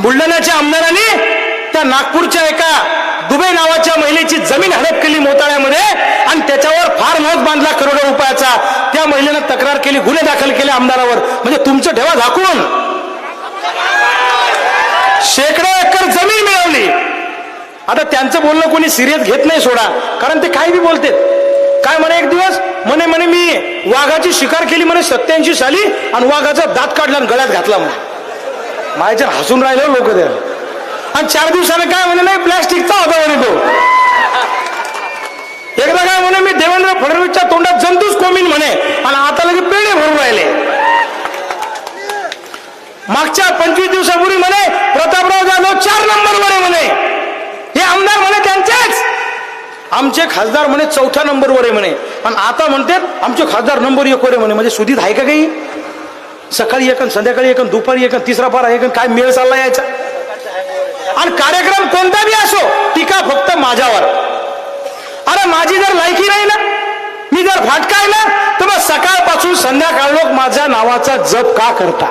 बुलढाण्याच्या आमदारांनी त्या नागपूरच्या एका दुबे नावाच्या महिलेची जमीन हडप केली मोताळ्यामध्ये आणि त्याच्यावर फार्म हाऊस बांधला करोडो रुपयाचा. त्या महिलेनं तक्रार केली गुन्हे दाखल केले आमदारावर. म्हणजे तुमचं ठेवा झाकून. शेकडो एकर जमीन मिळवली. आता त्यांचं बोलणं कोणी सिरियस घेत नाही सोडा. कारण ते काही बी बोलते काय म्हणे एक दिवस? म्हणे म्हणे मी वाघाची शिकार केली म्हणे सत्याऐंशी साली आणि वाघाचा दात काढला आणि गळ्यात घातला म्हणे माझ्या हसून राहिले लोक त्या आणि चार दिवसाने काय म्हणे नाही प्लॅस्टिकचा होता म्हणे तो एकदा काय म्हणे मी देवेंद्र फडणवीसच्या तोंडात जंतूच कोमीन म्हणे. आणि आता लगे पेढे भरून राहिले. मागच्या पंचवीस दिवसापूर्वी म्हणे प्रतापराव जाधव चार नंबरवर आहे म्हणे. हे आमदार म्हणे त्यांचेच. आमचे खासदार म्हणे चौथ्या नंबरवर आहे म्हणे. आणि आता म्हणतात आमचे खासदार नंबर एक वर म्हणे. म्हणजे सुधीत आहे का काही? सकाळी एक संध्याकाळी एक दुपारी एक तिसरा पारा एक काय मेळ चालला यायचा? आणि कार्यक्रम कोणता बी असो टीका फक्त माझ्यावर. अरे माझी जर लायकी नाही ना मी जर फाटकाय ना तर मग सकाळपासून संध्याकाळ लोक माझ्या नावाचा जप का करता?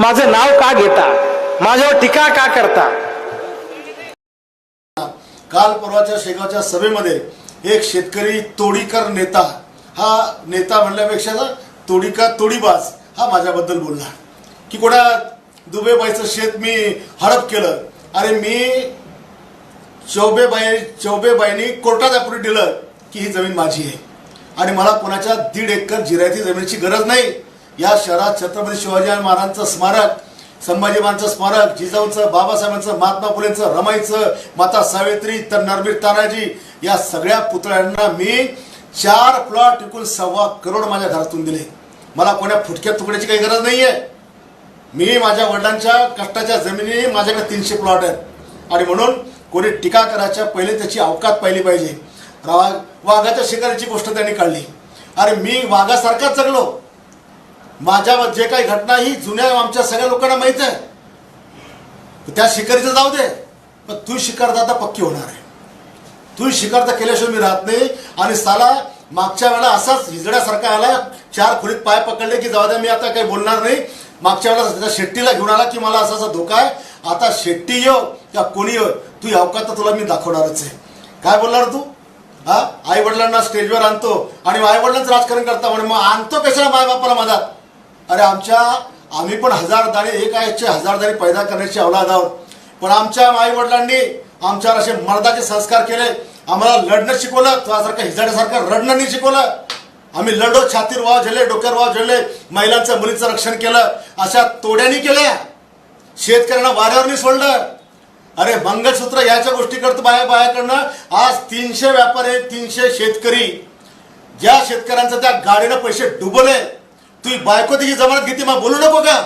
माझं नाव का घेता? माझ्यावर टीका का करता? काल परवाच्या शेगावच्या सभेमध्ये एक शेतकरी तोडीकर नेता हा नेता म्हणल्यापेक्षा तोडीका तोडीबाज हा माझ्याबद्दल बोलला. की कोणा दुबेबाईचं शेत मी हडप केलं. अरे मी चौबेबाई चौबेबाईंनी कोर्टात अप्रूव्ह दिलं की ही जमीन माझी आहे. आणि मला कोणाच्या दीड एकर जिरायती जमिनीची गरज नाही. या शहरात छत्रपती शिवाजी महाराजांचं स्मारक संभाजी महाराजांचं स्मारक जिजाऊंचं बाबासाहेबांचं महात्मा फुलेंचं रमाईचं माता सावित्री तर नरबीर तानाजी या सगळ्या पुतळ्यांना मी चार प्लॉट विकून सव्वा करोड माझ्या घरातून दिले. मला कोण्या फुटक्या तुकड्याची काही गरज नाहीये. मी माझ्या वडिलांच्या कष्टाच्या जमिनी माझ्याकडे तीनशे प्लॉट आहेत. आणि म्हणून कोणी टीका करायच्या पहिले त्याची अवकात पाहिली पाहिजे. रा- वाघाच्या शिकारीची गोष्ट त्यांनी काढली. अरे मी वाघासारखाच जगलो. माझ्या जे काही घटना ही जुन्या आमच्या सगळ्या लोकांना माहीत आहे. त्या शिकारीचं जाऊ दे. पण तू शिकार आता पक्की होणार आहे. तू शिकारता केल्याशिवाय मी राहत नाही. आणि साला मागच्या वेळेला असाच हिजड्यासारखा आला चार खोलीत पाय पकडले की जाऊ द्या मी आता काही बोलणार नाही. मागच्या वेळेला शेट्टीला घेऊन आला की मला असा असा धोका आहे. आता शेट्टी येऊ या कोणी येऊ तू अवकात तर तुला मी दाखवणारच आहे. काय बोलणार तू? हा? आई वडिलांना स्टेजवर आणतो आणि आई वडिलांचं राजकारण करता म्हणे मग आणतो कशाला माय बापाला मधात? अरे आमच्या आम्ही पण हजार दाणे एक आयचे हजार दाणे पैदा करण्याची अवलाद आहोत पण आमच्या आई वडिलांनी आमच्यावर असे मर्दाचे संस्कार केले. आम्हाला लढणं शिकवलं तुझ्यासारखं हिजाड्यासारखं रडणं नाही शिकवलं. आम्ही लढो छातीर वाव झेले डोक्यावर वाव झेले महिलांचं मुलीचं रक्षण केलं अशा तोड्यानी केल्या. शेतकऱ्यांना वाऱ्यावर सोडलं. अरे मंगळसूत्र याच्या गोष्टी करतो बाया बायाकडनं. आज तीनशे व्यापारी तीनशे शेतकरी. ज्या शेतकऱ्यांचं त्या गाडीनं पैसे डुबले तू बायको तिची जमानत घेते मग बोलू नको का?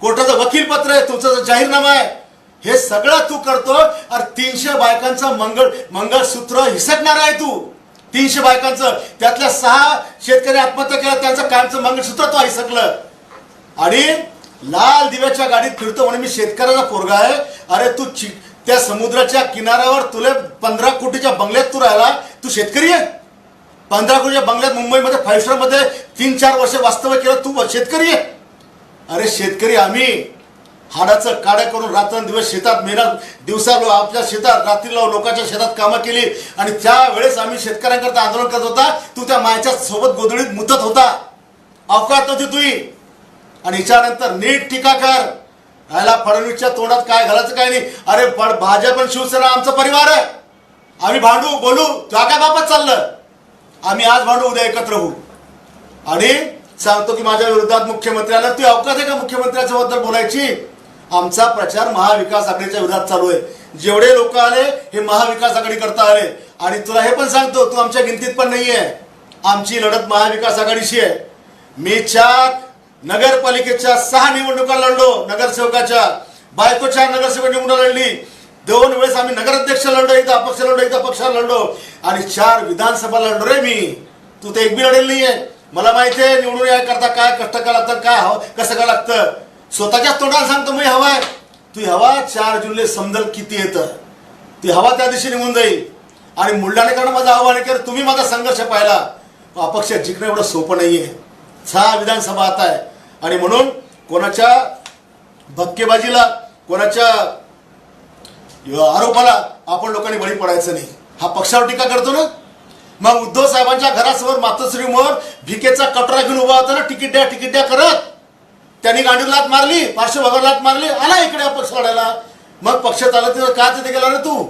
कोर्टाचं वकील पत्र आहे तुमचं जाहीरनामा आहे. हे सगळं तू करतो अरे तीनशे बायकांचं मंगळ मंगळसूत्र हिसकणार आहे तू. तीनशे बायकांचं. त्यातल्या सहा शेतकरी आत्महत्या केल्या त्यांचं कायमचं मंगळसूत्र तो हिसकलं. आणि लाल दिव्याच्या गाडीत फिरतो म्हणून मी शेतकऱ्याचा पोरगा आहे. अरे तू चि- त्या समुद्राच्या किनाऱ्यावर तुला पंधरा कोटीच्या बंगल्यात तू राहिला. तू शेतकरी आहे? पंधरा कोटीच्या बंगल्यात मुंबईमध्ये फाईव्ह स्टारमध्ये तीन चार वर्ष वास्तव्य केलं तू शेतकरी आहे? अरे शेतकरी आम्ही. हाडाचं काड्या करून रात्रंदिवस शेतात मेहनत दिवसा लो आपल्या शेतात रात्रीला लोकांच्या शेतात कामं केली आणि त्यावेळेस आम्ही शेतकऱ्यांकरता आंदोलन करत होता. तू त्या मायाच्या सोबत गोधडीत मुतत होता. अवकात नव्हती तुझी आणि याच्यानंतर नीट टीका कर. ह्याला फडणवीसच्या तोंडात काय घालायचं काय नाही. अरे फड- भाजप आणि शिवसेना आमचा परिवार आहे. आम्ही भांडू बोलू त्या काय बाबत चाललं? आम्ही आज भांडू उद्या एकत्र होऊ. आणि सांगतो की माझ्या विरोधात मुख्यमंत्र्याला तू अवकाश आहे का मुख्यमंत्र्याच्या बद्दल बोलायची? आमचा प्रचार महाविकास आघाडीच्या विरोधात चालू आहे. जेवढे लोक आले हे महाविकास आघाडी करता आले. आणि तुला हे पण सांगतो तू आमच्या गिनतीत पण नाहीये. आमची लढत महाविकास आघाडीशी आहे. मी चार नगरपालिकेच्या सहा निवडणुका लढलो नगरसेवकाच्या. बायकोच्या नगरसेवक निवडणूक लढली. दोन वेळेस आम्ही नगराध्यक्ष लढलो एकदा अपक्ष लढलो एकदा पक्षाला लढलो. आणि चार विधानसभा लढलो रे मी. तू तर एक बी लढेल नाहीये. मला माहिती आहे निवडून या करता काय कष्ट काय लागतं काय हवं कसं काय लागतं. स्वतःच्याच तोंडाला सांगतो मी हवाय तू हवा चार जुलै समजल किती येतं? ती हवा त्या दिवशी निघून जाईल. आणि मुलढाणेकरांना माझं आव्हान आहे तुम्ही माझा संघर्ष पाहिला. अपक्ष जिंकणं एवढं सोपं नाहीये. सहा विधानसभा आता आहे. आणि म्हणून कोणाच्या भक्केबाजीला कोणाच्या आरोपाला आपण लोकांनी बळी पडायचं नाही. हा पक्षावर टीका करतो ना? मग उद्धव साहेबांच्या घरासमोर मातोश्रीमोर भिकेचा कटोरा घेऊन उभा होता ना तिकीट द्या तिकीट द्या करत त्यांनी गांडीव लात मारली पार्श्वभागावर लात मारली आला इकडे हा पक्ष लढायला. मग पक्षात आलं तिथं का तिथे गेला रे तू?